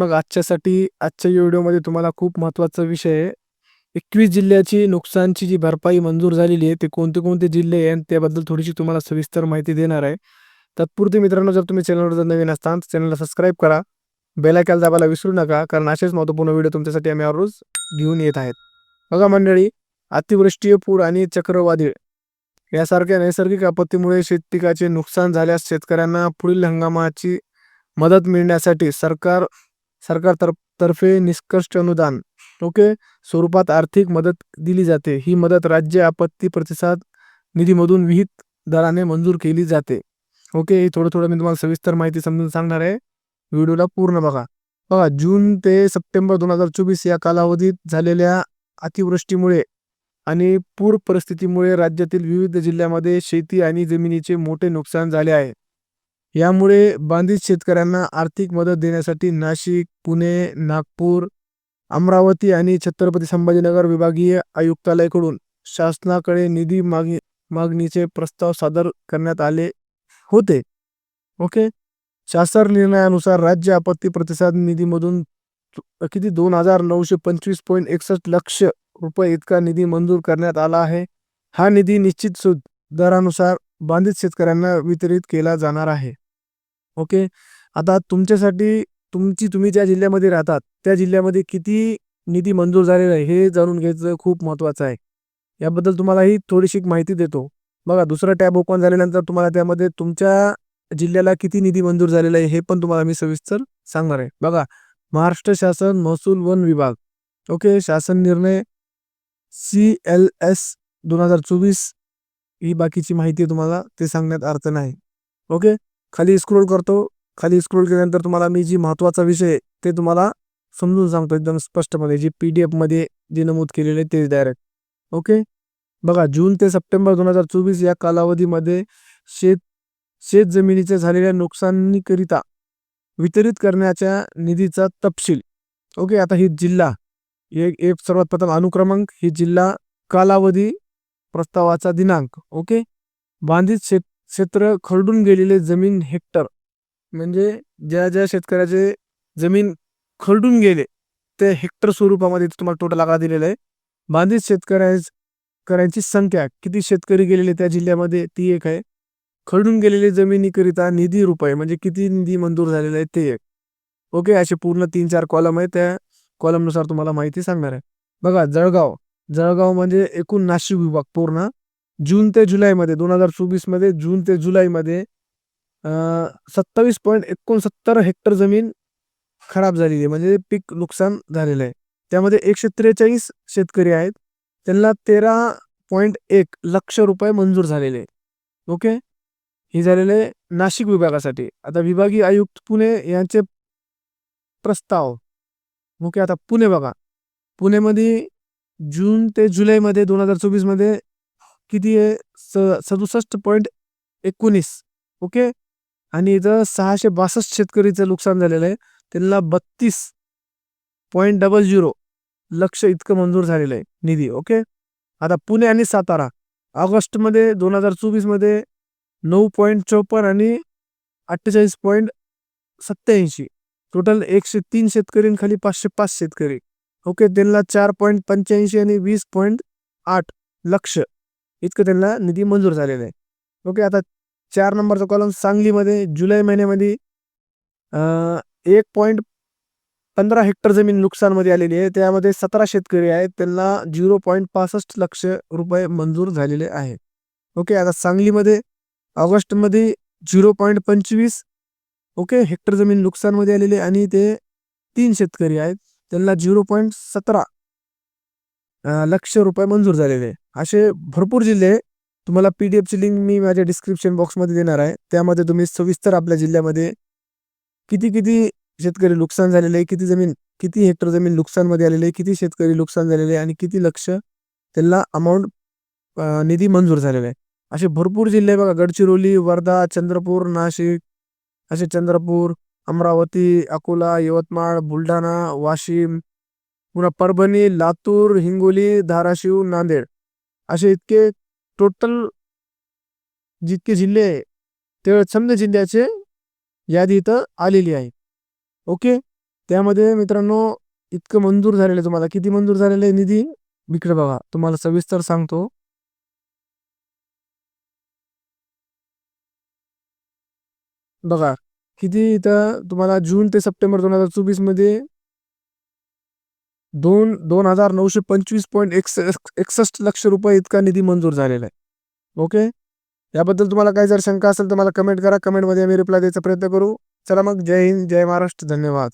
मग आजच्यासाठी आजच्या या व्हिडिओमध्ये तुम्हाला खूप महत्त्वाचा विषय आहे. 21 जिल्ह्याची नुकसानची जी भरपाई मंजूर झालेली आहे, ते कोणते-कोणते जिल्हे आहे आणि त्याबद्दल थोडीशी तुम्हाला सविस्तर माहिती देणार आहे. तत्पुरती मित्रांनो, जर तुम्ही चॅनलवर जर नवीन असता तर चॅनलला सबस्क्राईब करा. बेलायकॅल दाबायला विसरू नका, कारण असेच महत्त्वपूर्ण व्हिडिओ तुमच्यासाठी आम्ही रोज घेऊन येत आहेत. बघा मंडळी, अतिवृष्टी, पूर आणि चक्रवादळ यासारख्या नैसर्गिक आपत्तीमुळे शेतपिकाचे नुकसान झाल्यास शेतकऱ्यांना पुढील हंगामाची मदत मिळण्यासाठी सरकार सरकार तर तर्फे निष्कर्ष अनुदान ओके स्वरूपात आर्थिक मदत दिली जाते. ही मदत राज्य आपत्ती प्रतिसाद निधीमधून विहित दराने मंजूर केली जाते. ओके थोडं-थोडं मी तुम्हाला सविस्तर माहिती समजून सांगणार आहे. व्हिडिओला पूर्ण बघा. बघा जून ते सप्टेंबर 2024 या कालावधीत झालेल्या अतिवृष्टीमुळे आणि पूर परिस्थितीमुळे राज्यातील विविध जिल्ह्यामध्ये शेती आणि जमिनीचे मोठे नुकसान झाले आहे. यामुळे बाधित शेतकऱ्यांना आर्थिक मदत देण्यासाठी नाशिक, पुणे, नागपूर, अमरावती आणि छत्रपती संभाजीनगर विभागीय आयुक्तालयाकडून शासनाकडे निधी मागणी मागणीचे प्रस्ताव सादर करण्यात आले होते. ओके. शासन निर्णयानुसार राज्य आपत्ती प्रतिसाद निधीमधून किती 2,925.61 लक्ष रुपये इतका निधी मंजूर करण्यात आला आहे. हा निधी निश्चित दरानुसार बाधित शेतकऱ्यांना वितरित केला जाणार आहे. ओके. आता तुमच्यासाठी तुमची तुम्ही ज्या जिल्ह्यामध्ये राहतात, त्या जिल्ह्यामध्ये किती निधी मंजूर झालेला आहे हे जाणून घ्यायचं खूप महत्त्वाचं आहे. याबद्दल तुम्हालाही थोडीशी माहिती देतो. बघा दुसरा टॅब ओपन झाल्यानंतर तुम्हाला त्यामध्ये तुमच्या जिल्ह्याला किती निधी मंजूर झालेला आहे हे पण तुम्हाला मी सविस्तर सांगणार आहे. बघा महाराष्ट्र शासन महसूल वन विभाग ओके शासन निर्णय सी एल एस दोन हजार चोवीस ही बाकीची माहिती तुम्हाला ते सांगण्यात अर्थ नाही. ओके. खाली स्क्रोल करतो. खाली स्क्रोल केल्यानंतर तुम्हाला मी जी महत्त्वाचा विषय ते तुम्हाला समजून सांगतो एकदम स्पष्टपणे जी पी-डी-एफमध्ये जे नमूद केलेले तेच डायरेक्ट. ओके. बघा जून ते सप्टेंबर 2024 या कालावधीमध्ये शेत शेत जमिनीचे झालेल्या नुकसानीकरिता वितरित करण्याच्या निधीचा तपशील. ओके. आता ही जिल्हा एक एक सर्वात प्रथम अनुक्रमांक ही जिल्हा कालावधी प्रस्तावाचा दिनांक ओके बांधित शेत क्षेत्र खरडून गेलेले जमीन हेक्टर. म्हणजे ज्या ज्या शेतकऱ्याचे जमीन खरडून गेले ते हेक्टर स्वरूपामध्ये तुम्हाला टोटल आकडा दिलेला आहे. बाधित शेतकऱ्यांची संख्या किती शेतकरी गेलेले त्या जिल्ह्यामध्ये ती एक आहे. खरडून गेलेले जमिनीकरिता निधी रुपये म्हणजे किती निधी मंजूर झालेला आहे ते एक. ओके असे पूर्ण तीन चार कॉलम आहे त्या कॉलमनुसार तुम्हाला माहिती सांगणार आहे. बघा जळगाव. जळगाव म्हणजे एकूण नाशिक विभाग पूर्ण. जून ते जुलैमध्ये दोन हजार चोवीसमध्ये जून ते जुलैमध्ये सत्तावीस पॉईंट एकोणसत्तर हेक्टर जमीन खराब झालेली आहे. म्हणजे पीक नुकसान झालेलं आहे. त्यामध्ये एकशे त्रेचाळीस शेतकरी आहेत. त्यांना तेरा पॉईंट एक लक्ष रुपये मंजूर झालेले ओके? हे झालेले नाशिक विभागासाठी. आता विभागीय आयुक्त पुणे यांचे प्रस्ताव. ओके? आता पुणे बघा. पुणेमध्ये जून ते जुलैमध्ये दोन हजार चोवीसमध्ये किती आहे? स सदुसष्ट पॉईंट एकोणीस ओके? आणि इथं सहाशे बासष्ट शेतकरीचं नुकसान झालेलं आहे. त्यांना बत्तीस पॉईंट डबल झिरो लक्ष इतकं मंजूर झालेलं आहे निधी ओके? आता पुणे आणि सातारा ऑगस्टमध्ये दोन हजार चोवीसमध्ये नऊ पॉईंट चौपन्न आणि अठ्ठेचाळीस पॉईंट सत्याऐंशी टोटल एकशे तीन शेतकरी खाली पाचशे पाच शेतकरी ओके? त्यांना चार पॉईंट पंच्याऐंशी आणि वीस पॉईंट आठ लक्ष. इतकं त्यांना निधी मंजूर झालेला आहे. ओके आता चार नंबरचा कॉलम सांगलीमध्ये जुलै महिन्यामध्ये एक पॉईंट पंधरा हेक्टर जमीन नुकसानमध्ये आलेली आहे. त्यामध्ये सतरा शेतकरी आहेत. त्यांना झिरो पॉईंट पासष्ट लक्ष रुपये मंजूर झालेले आहे. ओके आता सांगलीमध्ये ऑगस्टमध्ये झिरो पॉईंट पंचवीस ओके हेक्टर जमीन नुकसानमध्ये आलेली आणि ते तीन शेतकरी आहेत. त्यांना झिरो पॉईंट सतरा लक्ष रुपये मंजूर झालेले असे भरपूर जिल्हे तुम्हाला पी डी एफची लिंक मी माझ्या डिस्क्रिप्शन बॉक्समध्ये देणार आहे. त्यामध्ये तुम्ही सविस्तर आपल्या जिल्ह्यामध्ये किती किती शेतकरी नुकसान झालेले आहे किती जमीन किती हेक्टर जमीन नुकसानमध्ये आलेले आहे किती शेतकरी नुकसान झालेले आहे आणि किती लक्ष त्यांना अमाऊंट निधी मंजूर झालेला आहे. असे भरपूर जिल्हे बघा. गडचिरोली वर्धा चंद्रपूर नाशिक असे चंद्रपूर अमरावती अकोला यवतमाळ बुलढाणा वाशिम पुन्हा परभणी लातूर हिंगोली धाराशिव नांदेड. असे इतके टोटल जितके जिल्हे आहे ते समजा जिल्ह्याचे यादी इथं आलेली आहे. ओके त्यामध्ये मित्रांनो इतकं मंजूर झालेलं आहे तुम्हाला. किती मंजूर झालेलं आहे निधी? इकडे बघा. तुम्हाला सविस्तर सांगतो. बघा. किती इथं तुम्हाला जून ते सप्टेंबर दोन हजार चोवीसमध्ये दोन दोन हजार नऊशे पंचवीस पॉईंट एकसष्ट लक्ष रुपये इतका निधी मंजूर झालेला आहे. ओके याबद्दल तुम्हाला काही जर शंका असेल तर मला कमेंट करा. कमेंटमध्ये आम्ही रिप्लाय द्यायचा प्रयत्न करू. चला मग. जय हिंद जय महाराष्ट्र. धन्यवाद.